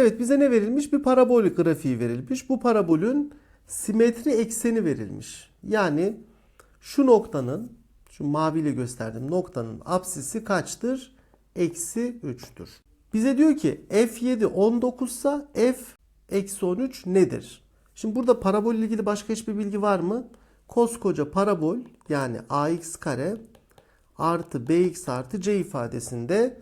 Evet bize ne verilmiş? Bir parabol grafiği verilmiş. Bu parabolün simetri ekseni verilmiş. Yani şu noktanın, şu maviyle gösterdiğim noktanın apsisi kaçtır? Eksi 3'tür. Bize diyor ki f7 19 ise f eksi 13 nedir? Şimdi burada parabol ile ilgili başka hiçbir bilgi var mı? Koskoca parabol yani ax kare artı bx artı c ifadesinde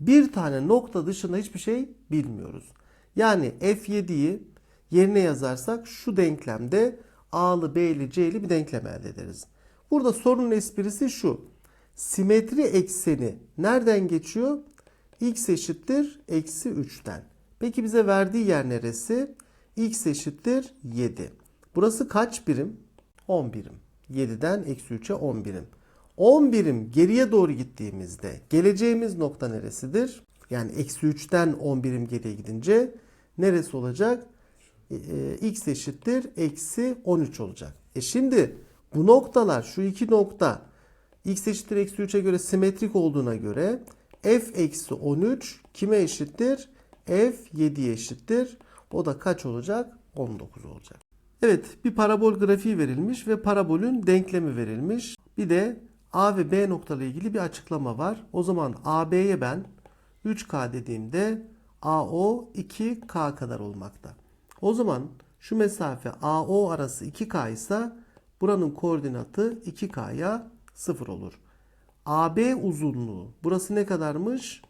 bir tane nokta dışında hiçbir şey bilmiyoruz. Yani f7'yi yerine yazarsak şu denklemde a'lı b'li c'li bir denklem elde ederiz. Burada sorunun esprisi şu. Simetri ekseni nereden geçiyor? x eşittir eksi 3'ten. Peki bize verdiği yer neresi? x eşittir 7. Burası kaç birim? 10 birim. 7'den eksi 3'e 10 birim. 10 birim geriye doğru gittiğimizde geleceğimiz nokta neresidir? Yani eksi 3'ten 10 birim geriye gidince neresi olacak? E, e, x eşittir eksi 13 olacak. E şimdi bu noktalar şu iki nokta x eşittir eksi 3'e göre simetrik olduğuna göre f eksi 13 kime eşittir? f 7'ye eşittir. O da kaç olacak? 19 olacak. Evet bir parabol grafiği verilmiş ve parabolün denklemi verilmiş. Bir de A ve B noktalarıyla ilgili bir açıklama var. O zaman AB'ye ben 3K dediğimde AO 2K kadar olmakta. O zaman şu mesafe AO arası 2K ise buranın koordinatı 2K'ya 0 olur. AB uzunluğu burası ne kadarmış?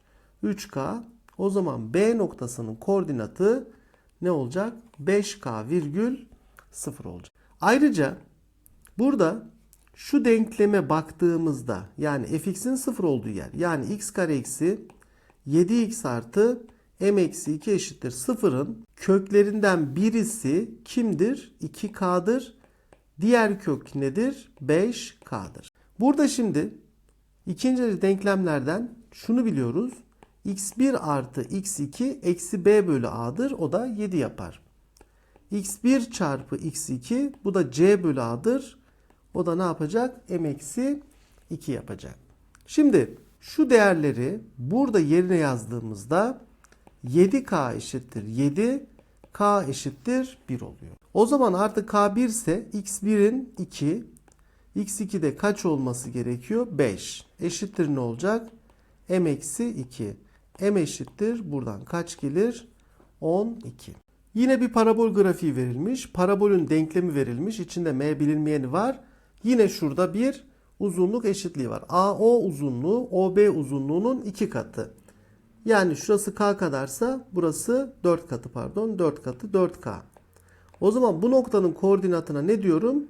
3K. O zaman B noktasının koordinatı ne olacak? 5K virgül 0 olacak. Ayrıca burada şu denkleme baktığımızda yani fx'in 0 olduğu yer yani x kare eksi 7x artı m eksi 2 eşittir 0'ın köklerinden birisi kimdir? 2k'dır. Diğer kök nedir? 5k'dır. Burada şimdi ikinci denklemlerden şunu biliyoruz. x1 artı x2 eksi b bölü a'dır. O da 7 yapar. x1 çarpı x2 bu da c bölü a'dır. O da ne yapacak? m eksi 2 yapacak. Şimdi şu değerleri burada yerine yazdığımızda 7k eşittir 7, k eşittir 1 oluyor. O zaman artık k 1 ise x1'in 2, x2'de kaç olması gerekiyor? 5. Eşittir ne olacak? m eksi 2. m eşittir buradan kaç gelir? 12. Yine bir parabol grafiği verilmiş. Parabolün denklemi verilmiş. İçinde m bilinmeyeni var. Yine şurada bir uzunluk eşitliği var. AO uzunluğu OB uzunluğunun 2 katı. Yani şurası K kadarsa burası 4 katı pardon 4 katı 4K. O zaman bu noktanın koordinatına ne diyorum?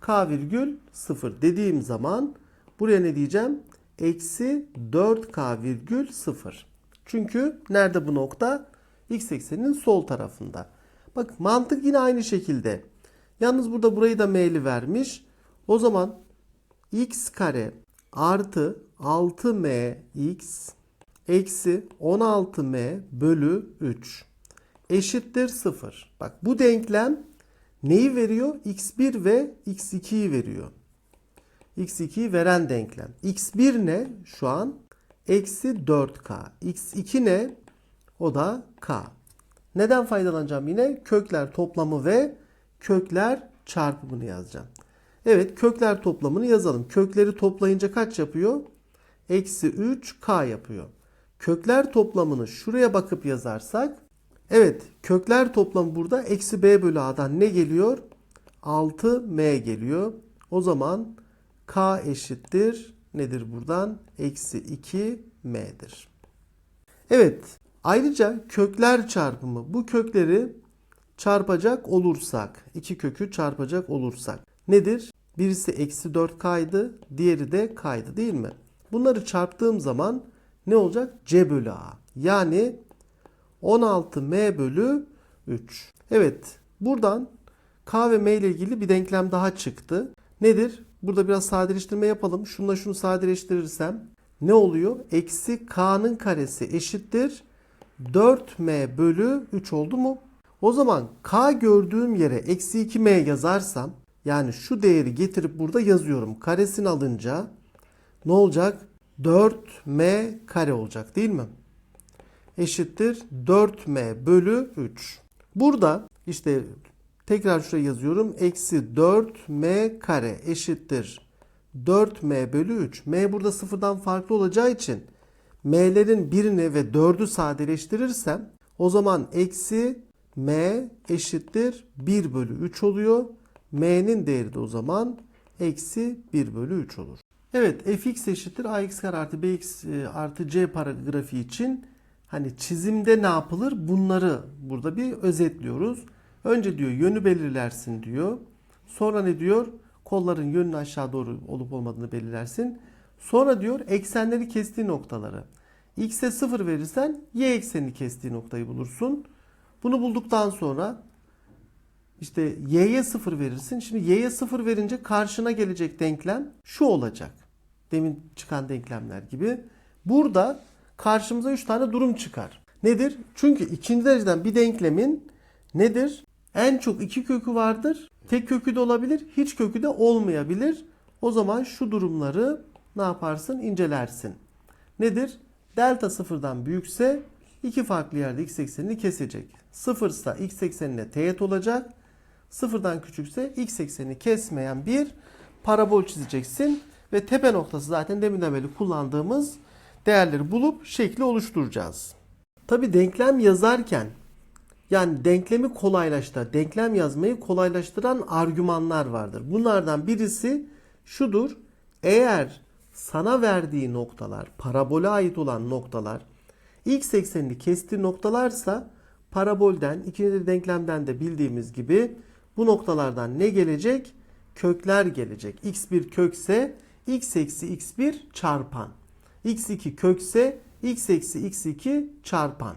K virgül 0 dediğim zaman buraya ne diyeceğim? Eksi 4K virgül 0. Çünkü nerede bu nokta? X ekseninin sol tarafında. Bak mantık yine aynı şekilde. Yalnız burada burayı da m'li vermiş. O zaman x kare artı 6mx eksi 16m bölü 3 eşittir 0. Bak bu denklem neyi veriyor? x1 ve x2'yi veriyor. x2'yi veren denklem. x1 ne? Şu an eksi 4k. x2 ne? O da k. Neden faydalanacağım yine? Kökler toplamı ve kökler çarpımını yazacağım. Evet kökler toplamını yazalım. Kökleri toplayınca kaç yapıyor? Eksi 3k yapıyor. Kökler toplamını şuraya bakıp yazarsak evet kökler toplamı burada eksi b bölü a'dan ne geliyor? 6m geliyor. O zaman k eşittir nedir buradan? Eksi 2m'dir. Evet ayrıca kökler çarpımı bu kökleri çarpacak olursak iki kökü çarpacak olursak nedir? Birisi eksi 4k'ydı diğeri de k'ydı değil mi? Bunları çarptığım zaman ne olacak? C bölü A. Yani 16M bölü 3. Evet buradan K ve M ile ilgili bir denklem daha çıktı. Nedir? Burada biraz sadeleştirme yapalım. Şunla şunu sadeleştirirsem ne oluyor? Eksi K'nın karesi eşittir. 4M bölü 3 oldu mu? O zaman K gördüğüm yere eksi 2M yazarsam yani şu değeri getirip burada yazıyorum. Karesini alınca ne olacak? 4m kare olacak değil mi? eşittir 4m bölü 3. Burada işte tekrar şuraya yazıyorum. Eksi 4m kare eşittir 4m bölü 3. m burada sıfırdan farklı olacağı için m'lerin birini ve 4'ü sadeleştirirsem o zaman eksi m eşittir 1 bölü 3 oluyor. m'nin değeri de o zaman eksi 1 bölü 3 olur. Evet fx eşittir ax kare artı bx e, artı c paragrafiği için hani çizimde ne yapılır bunları burada bir özetliyoruz. Önce diyor yönü belirlersin diyor. Sonra ne diyor? Kolların yönünü aşağı doğru olup olmadığını belirlersin. Sonra diyor eksenleri kestiği noktaları. X'e 0 verirsen y eksenini kestiği noktayı bulursun. Bunu bulduktan sonra işte y'ye 0 verirsin. Şimdi y'ye 0 verince karşına gelecek denklem şu olacak. Demin çıkan denklemler gibi. Burada karşımıza 3 tane durum çıkar. Nedir? Çünkü ikinci dereceden bir denklemin nedir? En çok iki kökü vardır. Tek kökü de olabilir, hiç kökü de olmayabilir. O zaman şu durumları ne yaparsın? İncelersin. Nedir? Delta sıfırdan büyükse iki farklı yerde x eksenini kesecek. Sıfırsa x eksenine teğet olacak. Sıfırdan küçükse x eksenini kesmeyen bir parabol çizeceksin. Ve tepe noktası zaten deminden beri kullandığımız değerleri bulup şekli oluşturacağız. Tabi denklem yazarken yani denklemi kolaylaştıran, denklem yazmayı kolaylaştıran argümanlar vardır. Bunlardan birisi şudur. Eğer sana verdiği noktalar, parabole ait olan noktalar x eksenini kestiği noktalarsa parabolden, ikinci denklemden de bildiğimiz gibi bu noktalardan ne gelecek? Kökler gelecek. x1 kökse x eksi x1 çarpan. x2 kökse x eksi x2 çarpan.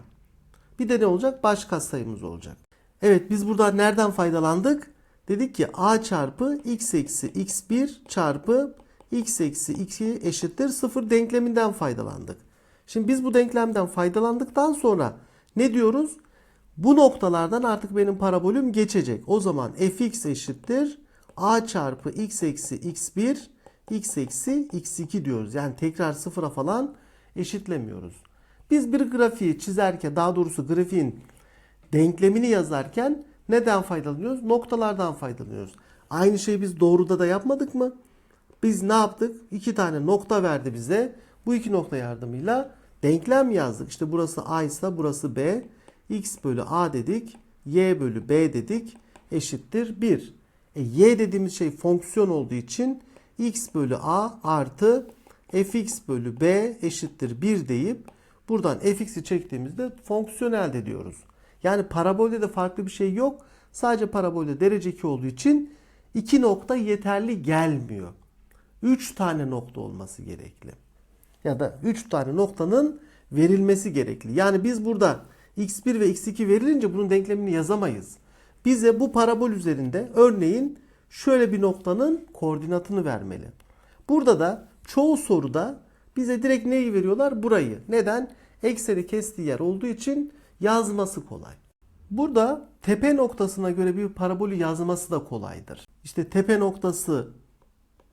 Bir de ne olacak? Baş katsayımız olacak. Evet biz burada nereden faydalandık? Dedik ki a çarpı x eksi x1 çarpı x eksi 2 eşittir 0 denkleminden faydalandık. Şimdi biz bu denklemden faydalandıktan sonra ne diyoruz? Bu noktalardan artık benim parabolüm geçecek. O zaman fx eşittir a çarpı x eksi x1 x eksi x2 diyoruz. Yani tekrar sıfıra falan eşitlemiyoruz. Biz bir grafiği çizerken daha doğrusu grafiğin denklemini yazarken neden faydalanıyoruz? Noktalardan faydalanıyoruz. Aynı şeyi biz doğruda da yapmadık mı? Biz ne yaptık? İki tane nokta verdi bize. Bu iki nokta yardımıyla denklem yazdık. İşte burası A ise burası B. X bölü A dedik. Y bölü B dedik. Eşittir 1. E, y dediğimiz şey fonksiyon olduğu için x bölü A artı fx bölü B eşittir 1 deyip buradan fx'i çektiğimizde fonksiyon elde ediyoruz. Yani parabolde de farklı bir şey yok. Sadece parabolde derece 2 olduğu için 2 nokta yeterli gelmiyor. 3 tane nokta olması gerekli. Ya da 3 tane noktanın verilmesi gerekli. Yani biz burada x1 ve x2 verilince bunun denklemini yazamayız. Bize bu parabol üzerinde örneğin şöyle bir noktanın koordinatını vermeli. Burada da çoğu soruda bize direkt neyi veriyorlar? Burayı. Neden? Ekseni kestiği yer olduğu için yazması kolay. Burada tepe noktasına göre bir parabolü yazması da kolaydır. İşte tepe noktası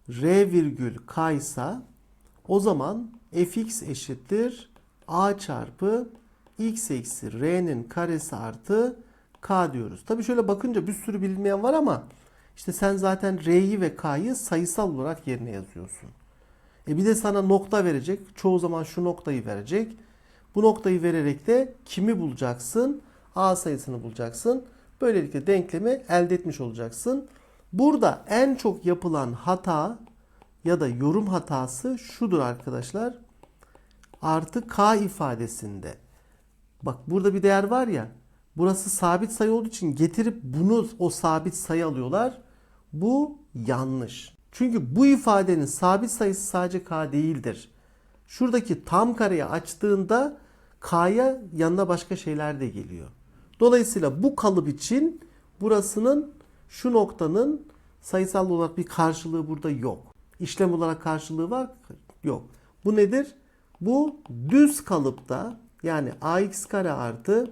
r virgül k ise o zaman fx eşittir a çarpı x eksi r'nin karesi artı k diyoruz. Tabi şöyle bakınca bir sürü bilinmeyen var ama işte sen zaten r'yi ve k'yı sayısal olarak yerine yazıyorsun. E bir de sana nokta verecek. Çoğu zaman şu noktayı verecek. Bu noktayı vererek de kimi bulacaksın? A sayısını bulacaksın. Böylelikle denklemi elde etmiş olacaksın. Burada en çok yapılan hata ya da yorum hatası şudur arkadaşlar. Artı k ifadesinde. Bak burada bir değer var ya. Burası sabit sayı olduğu için getirip bunu o sabit sayı alıyorlar. Bu yanlış. Çünkü bu ifadenin sabit sayısı sadece k değildir. Şuradaki tam kareyi açtığında k'ya yanına başka şeyler de geliyor. Dolayısıyla bu kalıp için burasının şu noktanın sayısal olarak bir karşılığı burada yok. İşlem olarak karşılığı var yok. Bu nedir? Bu düz kalıpta yani ax kare artı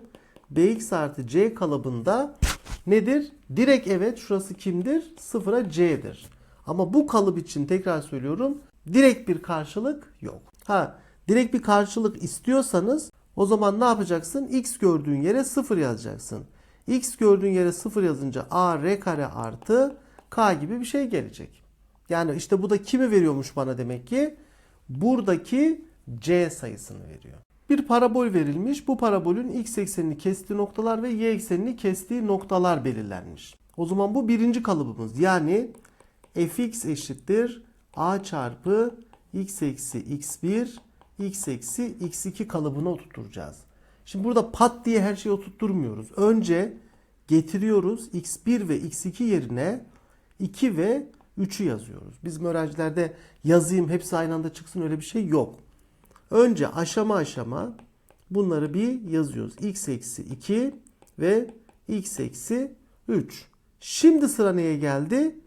bx artı c kalıbında nedir? Direkt evet şurası kimdir? Sıfıra c'dir. Ama bu kalıp için tekrar söylüyorum direkt bir karşılık yok. Ha direkt bir karşılık istiyorsanız O zaman ne yapacaksın? X gördüğün yere 0 yazacaksın. X gördüğün yere 0 yazınca A R kare artı K gibi bir şey gelecek. Yani işte bu da kimi veriyormuş bana demek ki? Buradaki C sayısını veriyor. Bir parabol verilmiş. Bu parabolün x eksenini kestiği noktalar ve y eksenini kestiği noktalar belirlenmiş. O zaman bu birinci kalıbımız. Yani fx eşittir a çarpı x eksi x1 x eksi x2 kalıbına oturtacağız. Şimdi burada pat diye her şeyi oturtturmuyoruz. Önce getiriyoruz x1 ve x2 yerine 2 ve 3'ü yazıyoruz. Bizim öğrencilerde yazayım hepsi aynı anda çıksın öyle bir şey yok. Önce aşama aşama bunları bir yazıyoruz. x eksi 2 ve x eksi 3. Şimdi sıra neye geldi?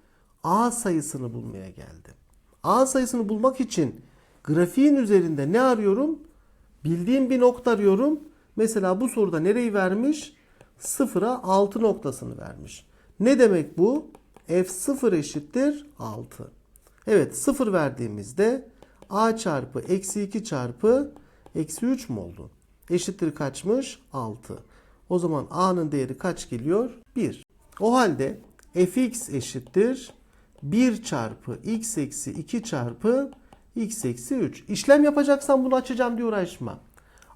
A sayısını bulmaya geldi. A sayısını bulmak için grafiğin üzerinde ne arıyorum? Bildiğim bir nokta arıyorum. Mesela bu soruda nereyi vermiş? Sıfıra 6 noktasını vermiş. Ne demek bu? F0 eşittir 6. Evet 0 verdiğimizde a çarpı eksi 2 çarpı eksi 3 mü oldu? Eşittir kaçmış? 6. O zaman a'nın değeri kaç geliyor? 1. O halde fx eşittir 1 çarpı x eksi 2 çarpı x eksi 3. İşlem yapacaksan bunu açacağım diye uğraşma.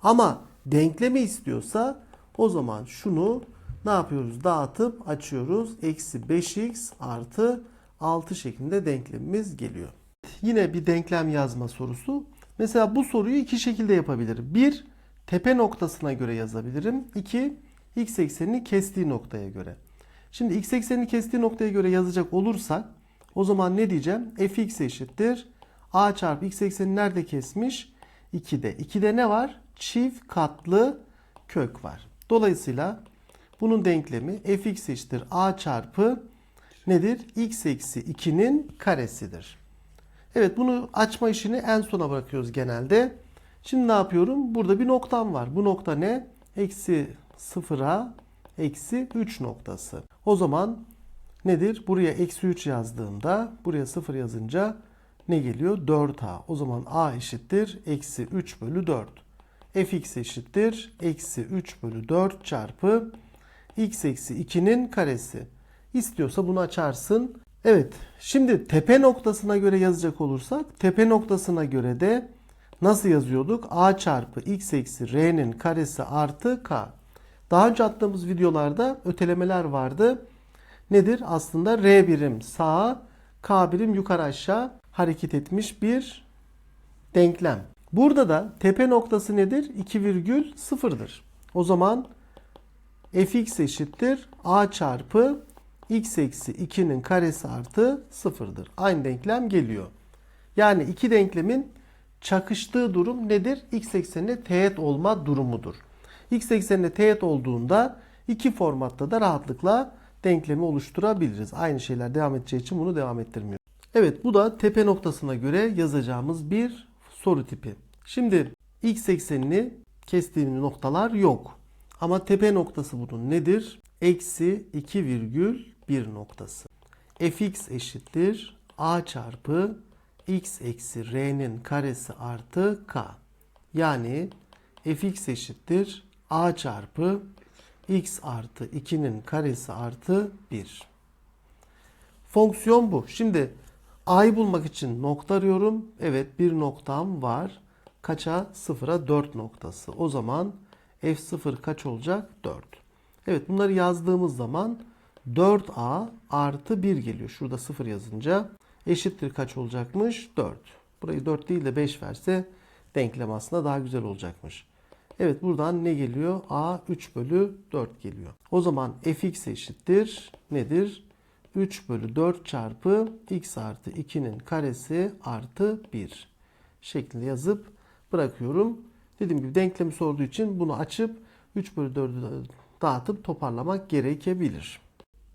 Ama denklemi istiyorsa o zaman şunu ne yapıyoruz? Dağıtıp açıyoruz. Eksi 5x artı 6 şeklinde denklemimiz geliyor. Yine bir denklem yazma sorusu. Mesela bu soruyu iki şekilde yapabilirim. Bir, tepe noktasına göre yazabilirim. İki, x eksenini kestiği noktaya göre. Şimdi x eksenini kestiği noktaya göre yazacak olursak o zaman ne diyeceğim? fx eşittir. a çarpı x eksenini nerede kesmiş? 2'de. 2'de ne var? Çift katlı kök var. Dolayısıyla bunun denklemi fx eşittir a çarpı nedir? x eksi 2'nin karesidir. Evet bunu açma işini en sona bırakıyoruz genelde. Şimdi ne yapıyorum? Burada bir noktam var. Bu nokta ne? Eksi sıfıra eksi 3 noktası. O zaman nedir? Buraya eksi 3 yazdığımda buraya 0 yazınca ne geliyor? 4a. O zaman a eşittir eksi 3 bölü 4. fx eşittir eksi 3 bölü 4 çarpı x eksi 2'nin karesi. İstiyorsa bunu açarsın. Evet şimdi tepe noktasına göre yazacak olursak tepe noktasına göre de nasıl yazıyorduk? a çarpı x eksi r'nin karesi artı k. Daha önce attığımız videolarda ötelemeler vardı. Nedir? Aslında r birim sağa k birim yukarı aşağı hareket etmiş bir denklem. Burada da tepe noktası nedir? 2,0'dır. O zaman fx eşittir a çarpı x eksi 2'nin karesi artı 0'dır. Aynı denklem geliyor. Yani iki denklemin çakıştığı durum nedir? X eksenine teğet olma durumudur. X eksenine teğet olduğunda iki formatta da rahatlıkla denklemi oluşturabiliriz. Aynı şeyler devam edeceği için bunu devam ettirmiyor. Evet bu da tepe noktasına göre yazacağımız bir soru tipi. Şimdi x eksenini kestiğimiz noktalar yok. Ama tepe noktası bunun nedir? Eksi 2,1 noktası. fx eşittir a çarpı x eksi r'nin karesi artı k. Yani fx eşittir a çarpı x artı 2'nin karesi artı 1. Fonksiyon bu. Şimdi a'yı bulmak için nokta arıyorum. Evet bir noktam var. Kaça? 0'a 4 noktası. O zaman f0 kaç olacak? 4. Evet bunları yazdığımız zaman 4a artı 1 geliyor. Şurada 0 yazınca eşittir kaç olacakmış? 4. Burayı 4 değil de 5 verse denklem aslında daha güzel olacakmış. Evet buradan ne geliyor? a 3 bölü 4 geliyor. O zaman fx eşittir nedir? 3 bölü 4 çarpı x artı 2'nin karesi artı 1 şeklinde yazıp bırakıyorum. Dediğim gibi denklemi sorduğu için bunu açıp 3 bölü 4'ü dağıtıp toparlamak gerekebilir.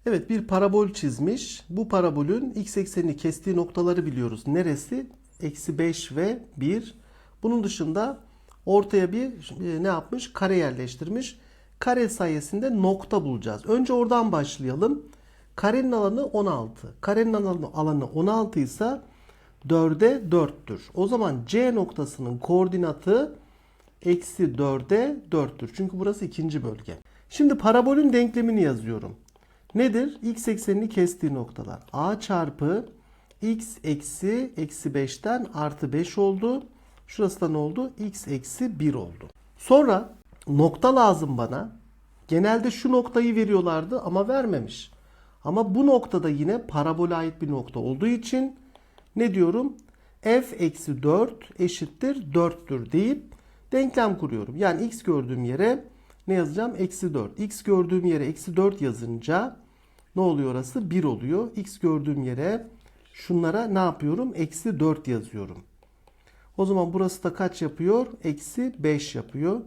Evet bir parabol çizmiş. Bu parabolün x eksenini kestiği noktaları biliyoruz. Neresi? Eksi 5 ve 1. Bunun dışında ortaya bir e, ne yapmış? Kare yerleştirmiş. Kare sayesinde nokta bulacağız. Önce oradan başlayalım. Karenin alanı 16. Karenin alanı, alanı 16 ise 4'e 4'tür. O zaman C noktasının koordinatı eksi 4'e 4'tür. Çünkü burası ikinci bölge. Şimdi parabolün denklemini yazıyorum. Nedir? X eksenini kestiği noktalar. A çarpı x eksi eksi 5'ten artı 5 oldu. Şurası da ne oldu? x eksi 1 oldu. Sonra nokta lazım bana. Genelde şu noktayı veriyorlardı ama vermemiş. Ama bu noktada yine parabole ait bir nokta olduğu için ne diyorum? f eksi 4 eşittir 4'tür deyip denklem kuruyorum. Yani x gördüğüm yere ne yazacağım? Eksi 4. x gördüğüm yere eksi 4 yazınca ne oluyor orası? 1 oluyor. x gördüğüm yere şunlara ne yapıyorum? Eksi 4 yazıyorum. O zaman burası da kaç yapıyor? Eksi 5 yapıyor.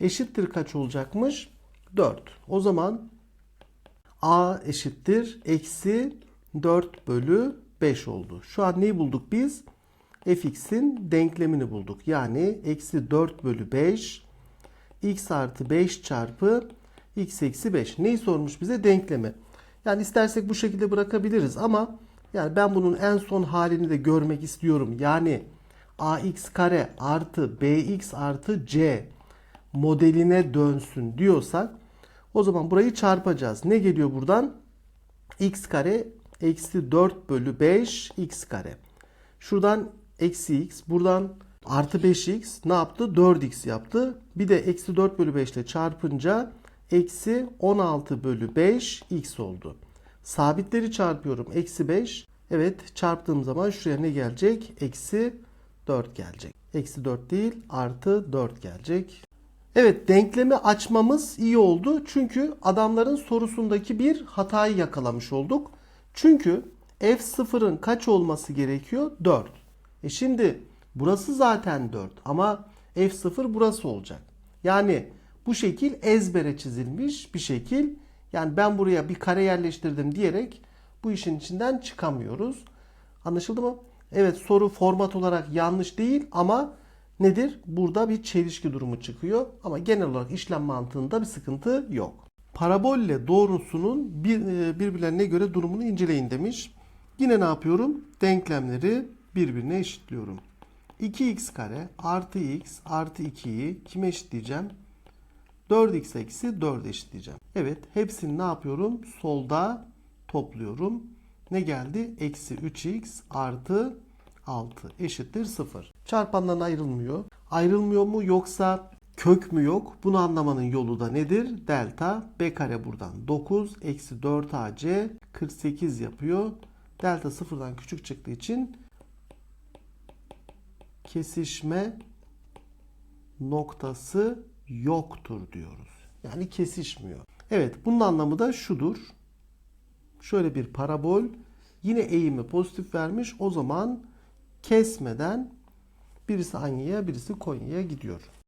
Eşittir kaç olacakmış? 4. O zaman a eşittir eksi 4 bölü 5 oldu. Şu an neyi bulduk biz? fx'in denklemini bulduk. Yani eksi 4 bölü 5 x artı 5 çarpı x eksi 5. Neyi sormuş bize? Denklemi. Yani istersek bu şekilde bırakabiliriz ama yani ben bunun en son halini de görmek istiyorum. Yani ax kare artı bx artı c modeline dönsün diyorsak o zaman burayı çarpacağız. Ne geliyor buradan? x kare eksi 4 bölü 5 x kare. Şuradan eksi x. Buradan artı 5x ne yaptı? 4x yaptı. Bir de eksi 4 bölü 5 ile çarpınca eksi 16 bölü 5 x oldu. Sabitleri çarpıyorum. Eksi 5. Evet çarptığım zaman şuraya ne gelecek? Eksi 4 gelecek. Eksi 4 değil artı 4 gelecek. Evet denklemi açmamız iyi oldu. Çünkü adamların sorusundaki bir hatayı yakalamış olduk. Çünkü f0'ın kaç olması gerekiyor? 4. E şimdi burası zaten 4 ama f0 burası olacak. Yani bu şekil ezbere çizilmiş bir şekil. Yani ben buraya bir kare yerleştirdim diyerek bu işin içinden çıkamıyoruz. Anlaşıldı mı? Evet soru format olarak yanlış değil ama nedir? Burada bir çelişki durumu çıkıyor. Ama genel olarak işlem mantığında bir sıkıntı yok. Parabolle doğrusunun bir, e, birbirlerine göre durumunu inceleyin demiş. Yine ne yapıyorum? Denklemleri birbirine eşitliyorum. 2x kare artı x artı 2'yi kime eşitleyeceğim? 4x eksi 4 eşitleyeceğim. Evet hepsini ne yapıyorum? Solda topluyorum. Ne geldi? Eksi 3x artı 6 eşittir 0. Çarpandan ayrılmıyor. Ayrılmıyor mu yoksa kök mü yok? Bunu anlamanın yolu da nedir? Delta b kare buradan 9 eksi 4ac 48 yapıyor. Delta sıfırdan küçük çıktığı için kesişme noktası yoktur diyoruz. Yani kesişmiyor. Evet bunun anlamı da şudur. Şöyle bir parabol yine eğimi pozitif vermiş. O zaman kesmeden birisi Anya'ya birisi Konya'ya gidiyor.